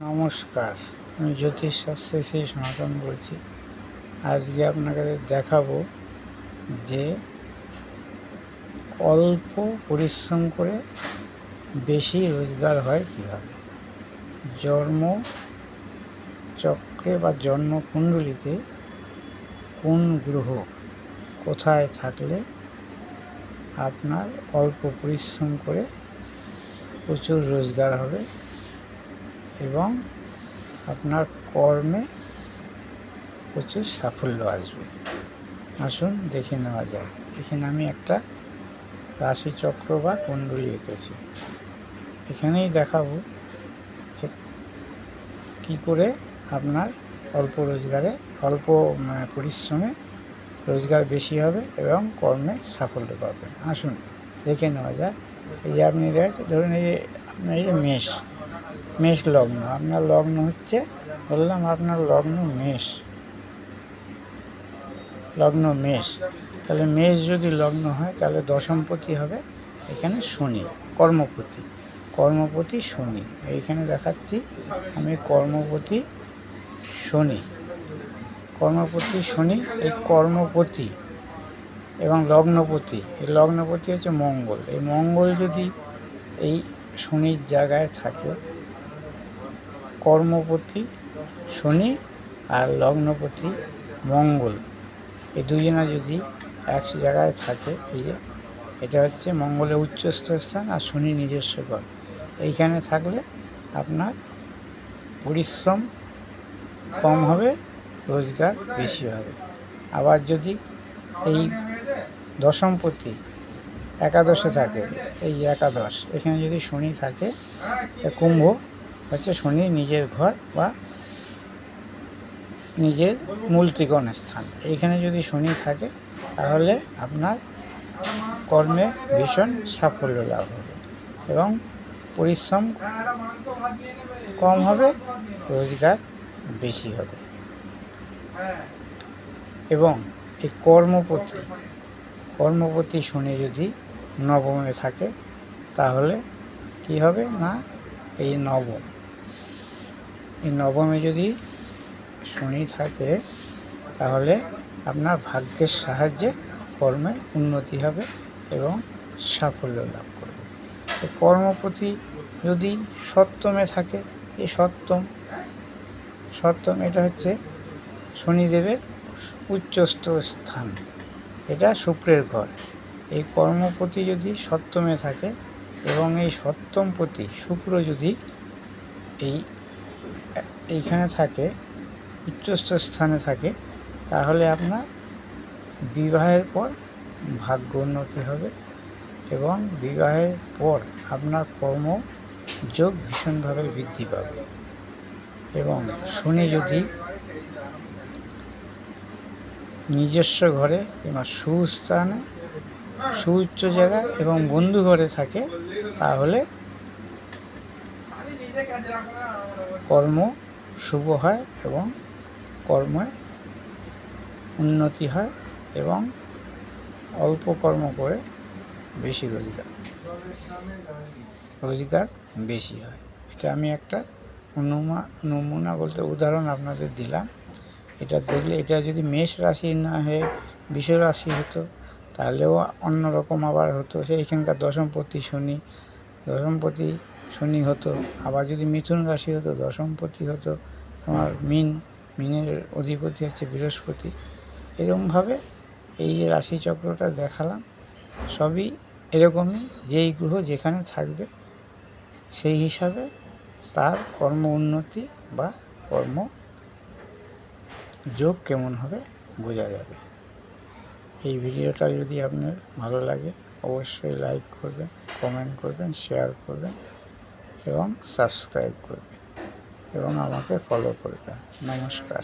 নমস্কার, আমি জ্যোতিষশাস্ত্রে সেই সনাতন বলছি। আজকে আপনাকে দেখাবো যে অল্প পরিশ্রম করে বেশি রোজগার হয় কীভাবে। জন্ম চক্রে বা জন্মকুণ্ডলিতে কোন গ্রহ কোথায় থাকলে আপনার অল্প পরিশ্রম করে প্রচুর রোজগার হবে? এবং আপনার কর্মে প্রচুর সাফল্য আসবে। আসুন দেখে নেওয়া যায় এখানে আমি একটা রাশিচক্র বা কুণ্ডলী এঁকেছি। এখানেই দেখাবো যে কী করে আপনার অল্প রোজগারে, অল্প পরিশ্রমে রোজগার বেশি হবে এবং কর্মে সাফল্য পাবেন। আসুন দেখে নেওয়া যাক। এই যে আপনি দেখেছেন ধরুন এই আপনার এই মেষ মেষ লগ্ন আপনার লগ্ন হচ্ছে, বললাম আপনার লগ্ন মেষ। লগ্ন মেষ। তাহলে মেষ যদি লগ্ন হয়, তাহলে দশমপতি হবে এখানে শনি, কর্মপতি। কর্মপতি শনি। এইখানে দেখাচ্ছি, আমি কর্মপতি শনি। কর্মপতি শনি, এই কর্মপতি এবং লগ্নপতি। এই লগ্নপতি হচ্ছে মঙ্গল। এই মঙ্গল যদি এই শনির জায়গায় থাকে কর্মপতি শনি আর লগ্নপতি মঙ্গল। এই দুজনা যদি এক জায়গায় থাকে, এই যে এটা হচ্ছে মঙ্গলের উচ্চস্থ স্থান আর শনি নিজস্ব ঘর। এইখানে থাকলে আপনার পরিশ্রম কম হবে, রোজগার বেশি হবে। আবার যদি এই দশমপতি একাদশে থাকে, এই একাদশ, এখানে যদি শনি থাকে কুম্ভ হচ্ছে শনি নিজের ঘর বা নিজের মূল ত্রিকোণ স্থান। এইখানে যদি শনি থাকে, তাহলে আপনার কর্মে ভীষণ সাফল্য লাভ হবে এবং পরিশ্রম কম হবে, রোজগার বেশি হবে। এবং এই কর্মপতি কর্মপতি শনি যদি নবমে থাকে, তাহলে কি হবে না? এই নবম। এই নবমে যদি শনি থাকে, তাহলে আপনার ভাগ্যের সাহায্যে কর্মে উন্নতি হবে এবং সাফল্য লাভ করবে। কর্মপতি যদি সপ্তমে থাকে, এই সপ্তম সপ্তম এটা হচ্ছে শনিদেবের উচ্চস্থ স্থান, এটা শুক্রের ঘর। এই কর্মপতি যদি সপ্তমে থাকে এবং এই সপ্তমপতি শুক্র যদি এই এইখানে থাকে উচ্চস্থ স্থানে থাকে, তাহলে আপনার বিবাহের পর ভাগ্য উন্নতি হবে এবং বিবাহের পর আপনার কর্ম যোগ ভীষণভাবে বৃদ্ধি পাবে। এবং শনি যদি নিজস্ব ঘরে কিংবা সুস্থানে, সুউচ্চ জায়গায় এবং বন্ধু ঘরে থাকে, তাহলে কর্ম শুভ হয় এবং কর্মে উন্নতি হয় এবং অল্প কর্ম করে বেশি রোজগার রোজগার বেশি হয়। এটা আমি একটা অনুমা, নমুনা বলতে উদাহরণ আপনাদের দিলাম। এটা দেখলে এটা যদি মেষ রাশি না হয়ে বিষ রাশি হতো, তাহলেও অন্যরকম আবার হতো। সেইখানকার দশমপতি শনি, দশমপতি শনি হতো, আবার যদি মিথুন রাশি হতো, দশমপতি হতো, আমার মিন, মিনের অধিপতি হচ্ছে বৃহস্পতি। এরকমভাবে এই যে রাশিচক্রটা দেখালাম, সবই এরকমই, যেই গ্রহ যেখানে থাকবে, সেই হিসাবে তার কর্ম উন্নতি বা কর্ম যোগ কেমন হবে বোঝা যাবে। এই ভিডিওটা যদি আপনার ভালো লাগে, অবশ্যই লাইক করবেন কমেন্ট করবেন শেয়ার করবেন। এবং সাবস্ক্রাইব করবেন এবং আমাকে ফলো করবেন নমস্কার।